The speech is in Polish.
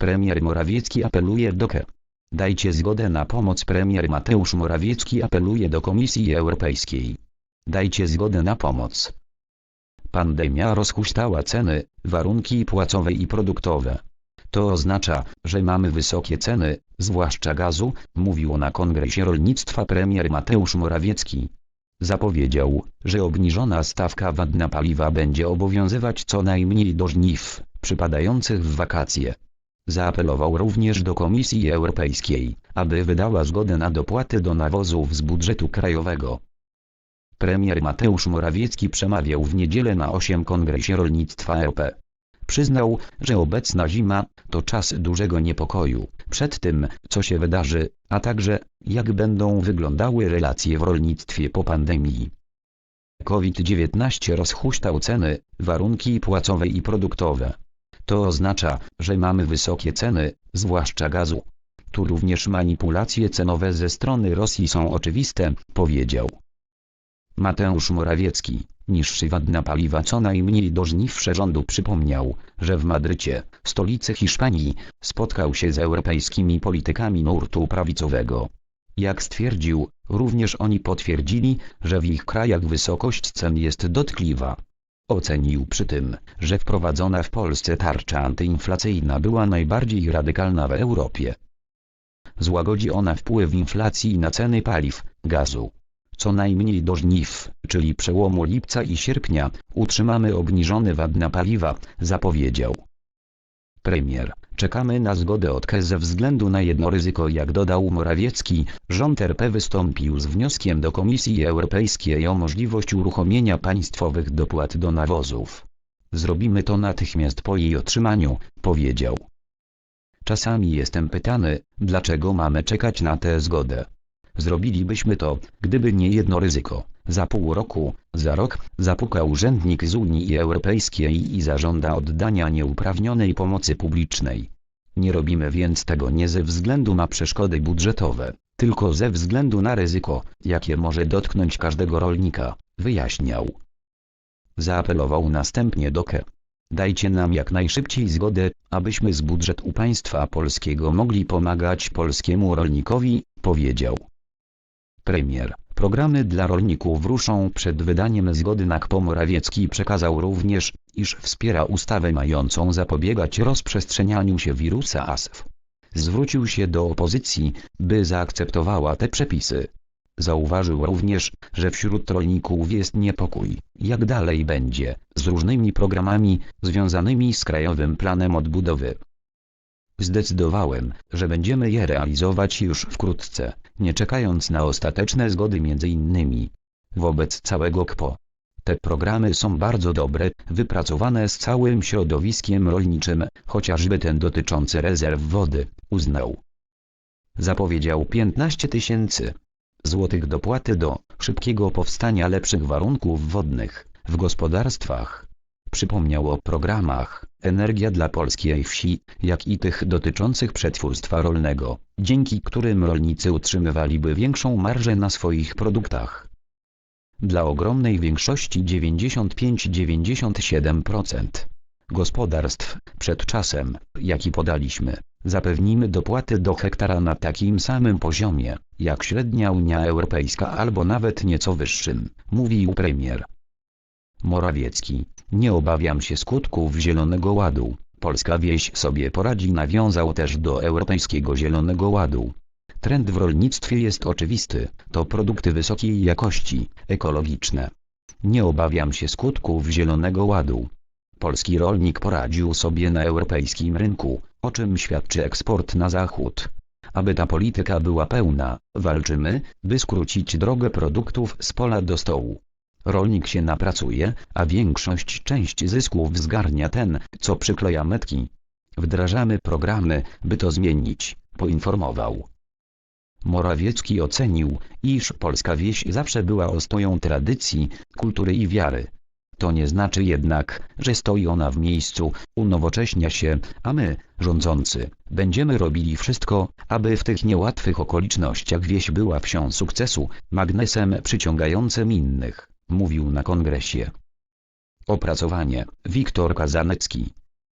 Premier Morawiecki apeluje do KE. Dajcie zgodę na pomoc Premier Mateusz Morawiecki apeluje do Komisji Europejskiej. Dajcie zgodę na pomoc. Pandemia rozhuśtała ceny, warunki płacowe i produktowe. To oznacza, że mamy wysokie ceny, zwłaszcza gazu, mówił na Kongresie Rolnictwa premier Mateusz Morawiecki. Zapowiedział, że obniżona stawka VAT na paliwa będzie obowiązywać co najmniej do żniw, przypadających w wakacje. Zaapelował również do Komisji Europejskiej, aby wydała zgodę na dopłaty do nawozów z budżetu krajowego. Premier Mateusz Morawiecki przemawiał w niedzielę na 8 Kongresie Rolnictwa RP. Przyznał, że obecna zima to czas dużego niepokoju przed tym, co się wydarzy, a także jak będą wyglądały relacje w rolnictwie po pandemii. COVID-19 rozhuśtał ceny, warunki płacowe i produktowe. To oznacza, że mamy wysokie ceny, zwłaszcza gazu. Tu również manipulacje cenowe ze strony Rosji są oczywiste, powiedział. Mateusz Morawiecki, niższy VAT na paliwa co najmniej do żniw rządu przypomniał, że w Madrycie, stolicy Hiszpanii, spotkał się z europejskimi politykami nurtu prawicowego. Jak stwierdził, również oni potwierdzili, że w ich krajach wysokość cen jest dotkliwa. Ocenił przy tym, że wprowadzona w Polsce tarcza antyinflacyjna była najbardziej radykalna w Europie. Złagodzi ona wpływ inflacji na ceny paliw, gazu. Co najmniej do żniw, czyli przełomu lipca i sierpnia, utrzymamy obniżony VAT na paliwa, zapowiedział. Premier, czekamy na zgodę od KE ze względu na jedno ryzyko jak dodał Morawiecki, rząd RP wystąpił z wnioskiem do Komisji Europejskiej o możliwość uruchomienia państwowych dopłat do nawozów. Zrobimy to natychmiast po jej otrzymaniu, powiedział. Czasami jestem pytany, dlaczego mamy czekać na tę zgodę. Zrobilibyśmy to, gdyby nie jedno ryzyko. Za pół roku, za rok, zapuka urzędnik z Unii Europejskiej i zażąda oddania nieuprawnionej pomocy publicznej. Nie robimy więc tego nie ze względu na przeszkody budżetowe, tylko ze względu na ryzyko, jakie może dotknąć każdego rolnika, wyjaśniał. Zaapelował następnie do KE. Dajcie nam jak najszybciej zgodę, abyśmy z budżetu państwa polskiego mogli pomagać polskiemu rolnikowi, powiedział. Premier, programy dla rolników ruszą przed wydaniem zgody na KPO Morawiecki przekazał również, iż wspiera ustawę mającą zapobiegać rozprzestrzenianiu się wirusa ASF. Zwrócił się do opozycji, by zaakceptowała te przepisy. Zauważył również, że wśród rolników jest niepokój, jak dalej będzie, z różnymi programami, związanymi z Krajowym Planem Odbudowy. Zdecydowałem, że będziemy je realizować już wkrótce, nie czekając na ostateczne zgody między innymi. Wobec całego KPO. Te programy są bardzo dobre, wypracowane z całym środowiskiem rolniczym, chociażby ten dotyczący rezerw wody, uznał. Zapowiedział 15 tysięcy złotych dopłaty do szybkiego powstania lepszych warunków wodnych w gospodarstwach. Przypomniał o programach Energia dla polskiej wsi, jak i tych dotyczących przetwórstwa rolnego, dzięki którym rolnicy utrzymywaliby większą marżę na swoich produktach. Dla ogromnej większości 95-97% gospodarstw przed czasem, jaki podaliśmy, zapewnimy dopłaty do hektara na takim samym poziomie, jak średnia Unia Europejska albo nawet nieco wyższym, mówił premier. Morawiecki, nie obawiam się skutków Zielonego Ładu. Polska wieś sobie poradzi nawiązał też do Europejskiego Zielonego Ładu. Trend w rolnictwie jest oczywisty, to produkty wysokiej jakości, ekologiczne. Nie obawiam się skutków Zielonego Ładu. Polski rolnik poradził sobie na europejskim rynku, o czym świadczy eksport na zachód. Aby ta polityka była pełna, walczymy, by skrócić drogę produktów z pola do stołu. Rolnik się napracuje, a większość część zysków zgarnia ten, co przykleja metki. Wdrażamy programy, by to zmienić, poinformował. Morawiecki ocenił, iż polska wieś zawsze była ostoją tradycji, kultury i wiary. To nie znaczy jednak, że stoi ona w miejscu, unowocześnia się, a my, rządzący, będziemy robili wszystko, aby w tych niełatwych okolicznościach wieś była wsią sukcesu, magnesem przyciągającym innych mówił na kongresie. Opracowanie Wiktor Kazanecki